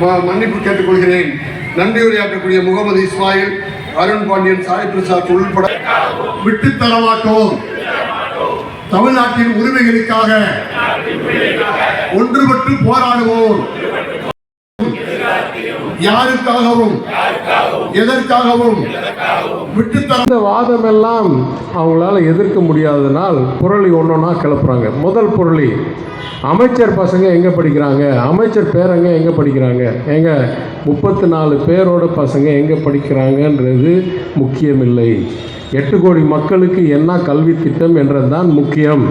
மன்னிப்பு கேட்டுக்கொள்கிறேன். நன்றி உரையாற்றக்கூடிய முகமது இஸ்மாயில் அருண் பாண்டியன் சாய் பிரசாத் உள்பட விட்டு தரமாட்டோம். தமிழ்நாட்டின் உரிமைகளுக்காக ஒன்றுபட்டு போராடுவோம். யாருக்காகவும் எதற்காகவும் விட்டுத்தர வாதம் வாதமெல்லாம் அவங்களால எதிர்க்க முடியாததுனால் புரளி ஒன்றொன்னா கிளப்புறாங்க. முதல் புரளி அமைச்சர் பசங்க எங்கே படிக்கிறாங்க? அமைச்சர் பேரங்க எங்கே படிக்கிறாங்க? எங்க முப்பத்தி நாலு பேரோட பசங்க எங்கே படிக்கிறாங்கன்றது முக்கியமில்லை. எட்டு கோடி மக்களுக்கு என்ன கல்வி திட்டம் என்றதுதான் முக்கியம்.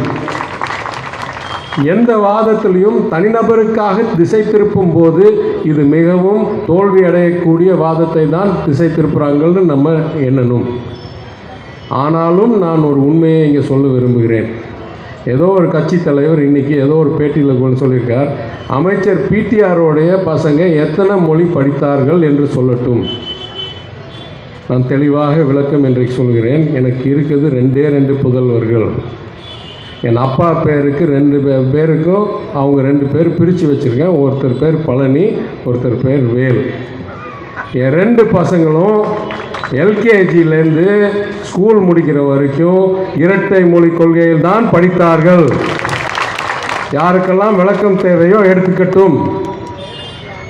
எந்த வாதத்திலையும் தனிநபருக்காக திசை திருப்பும் போது இது மிகவும் தோல்வி அடையக்கூடிய வாதத்தை தான் திசை திருப்புறாங்கன்னு நம்ம எண்ணணும். ஆனாலும் நான் ஒரு உண்மையை இங்கே சொல்ல விரும்புகிறேன். ஏதோ ஒரு கட்சி தலைவர் இன்னைக்கு ஏதோ ஒரு பேட்டியில் கொண்டு சொல்லியிருக்கார் அமைச்சர் பிடிஆரோடைய பசங்க எத்தனை மொழி படித்தார்கள் என்று சொல்லட்டும். நான் தெளிவாக விளக்கம் இன்றைக்கு சொல்கிறேன். எனக்கு இருக்குது ரெண்டே ரெண்டு புதல்வர்கள். என் அப்பா பேருக்கு ரெண்டு பே- பேருக்கும் அவங்க ரெண்டு பேர் பிரித்து வச்சுருக்கேன். ஒருத்தர் பேர் பழனி ஒருத்தர் பேர் வேல். என் ரெண்டு பசங்களும் எல்கேஜிலேருந்து ஸ்கூல் முடிக்கிற வரைக்கும் இரட்டை மொழி கொள்கையில் தான் படித்தார்கள். யாருக்கெல்லாம் விளக்கம் தேவையோ எடுத்துக்கட்டும்.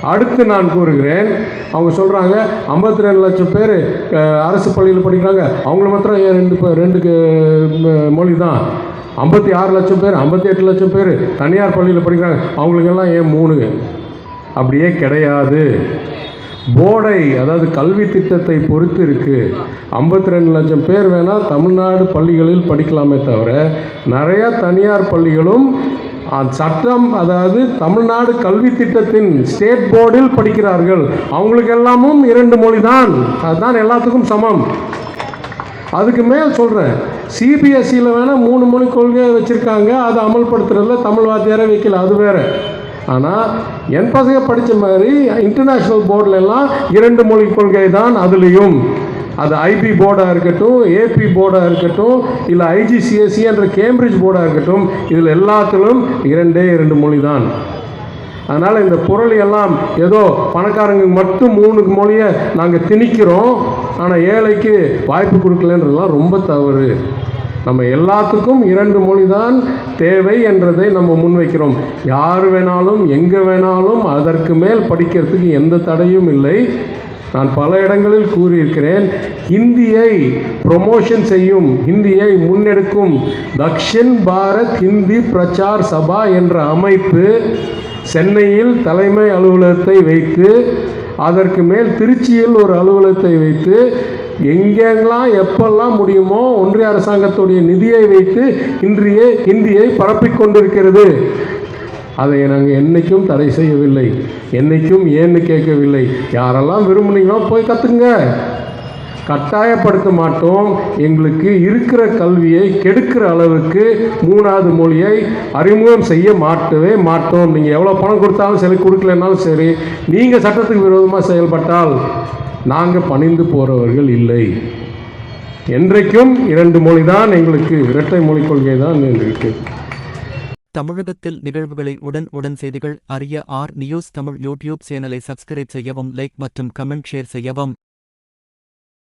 அடுத்து நான் கூறுகிறேன் அவங்க சொல்கிறாங்க ஐம்பத்தி ரெண்டு லட்சம் பேர் அரசு பள்ளியில் படிக்கிறாங்க. அவங்கள மாத்திரம் ஏன் ரெண்டு பே- ரெண்டு மொழி தான். ஐம்பத்தி ஆறு லட்சம் பேர் ஐம்பத்தி எட்டு லட்சம் பேர் தனியார் பள்ளியில் படிக்கிறாங்க. அவங்களுக்கெல்லாம் ஏன் மூணு அப்படியே கிடையாது. போர்டை அதாவது கல்வி திட்டத்தை பொறுத்து இருக்குது ஐம்பத்தி ரெண்டு லட்சம் பேர் வேணால் தமிழ்நாடு பள்ளிகளில் படிக்கலாமே தவிர நிறையா தனியார் பள்ளிகளும் சட்டம் அதாவது தமிழ்நாடு கல்வி திட்டத்தின் ஸ்டேட் போர்டில் படிக்கிறார்கள். அவங்களுக்கு எல்லாமும் இரண்டு மொழி தான் அதுதான் எல்லாத்துக்கும் சமம். அதுக்கு மேல் சொல்கிறேன் சிபிஎஸ்சியில் வேணால் மூணு மொழி கொள்கையை வச்சுருக்காங்க. அதை அமல்படுத்துறதுல தமிழ் வாத்தியாரே வைக்கல. அது வேறு. ஆனால் என் பசங்க படித்த மாதிரி இன்டர்நேஷ்னல் போர்டில் எல்லாம் இரண்டு மொழி கொள்கை தான் அதுலேயும். அது ஐபி போர்டாக இருக்கட்டும் ஏபி போர்டாக இருக்கட்டும் இல்லை ஐஜிசிஎஸ்சி என்ற கேம்பிரிட்ஜ் போர்டாக இருக்கட்டும் இதில் எல்லாத்திலும் இரண்டே இரண்டு மொழி தான். அதனால் இந்த பொருள் எல்லாம் ஏதோ பணக்காரங்க மட்டும் மூணு மொழியை நாங்கள் திணிக்கிறோம். ஆனால் ஏழைக்கு வாய்ப்பு கொடுக்கலன்றதுலாம் ரொம்ப தவறு. நம்ம எல்லாத்துக்கும் இரண்டு மொழி தான் தேவை என்றதை நம்ம முன்வைக்கிறோம். யார் வேணாலும் எங்கே வேணாலும் அதற்கு மேல் படிக்கிறதுக்கு எந்த தடையும் இல்லை. நான் பல இடங்களில் கூறியிருக்கிறேன் ஹிந்தியை ப்ரொமோஷன் செய்யும் ஹிந்தியை முன்னெடுக்கும் தக்ஷின் பாரத் ஹிந்தி பிரச்சார் சபா என்ற அமைப்பு சென்னையில் தலைமை அலுவலகத்தை வைத்து அதற்கு மேல் திருச்சியில் ஒரு அலுவலகத்தை வைத்து எங்கெங்கெல்லாம் எப்பெல்லாம் முடியுமோ ஒன்றிய அரசாங்கத்துடைய நிதியை வைத்து இன்றைய இந்தியை பரப்பிக் கொண்டிருக்கிறது. அதை நாங்கள் என்றைக்கும் தடை செய்யவில்லை. என்றைக்கும் ஏன்னு கேட்கவில்லை. யாரெல்லாம் விரும்புனீங்களோ போய் கற்றுங்க கட்டாயப்படுத்த மாட்டோம். எங்களுக்கு இருக்கிற கல்வியை கெடுக்கிற அளவுக்கு மூணாவது மொழியை அறிமுகம் செய்ய மாட்டவே மாட்டோம். நீங்கள் எவ்வளோ பணம் கொடுத்தாலும் சரி கொடுக்கலனாலும் சரி நீங்கள் சட்டத்துக்கு விரோதமாக செயல்பட்டால் நாங்கள் பணிந்து போகிறவர்கள் இல்லை. என்றைக்கும் இரண்டு மொழி தான் எங்களுக்கு இரட்டை மொழி கொள்கை தான் எங்களுக்கு. தமிழகத்தில் நிகழ்வுகளை உடன் உடன் செய்திகள் அறிய ஆர் நியூஸ் தமிழ் யூடியூப் சேனலை சப்ஸ்கிரைப் செய்யவும் லைக் மற்றும் கமெண்ட் ஷேர் செய்யவும்.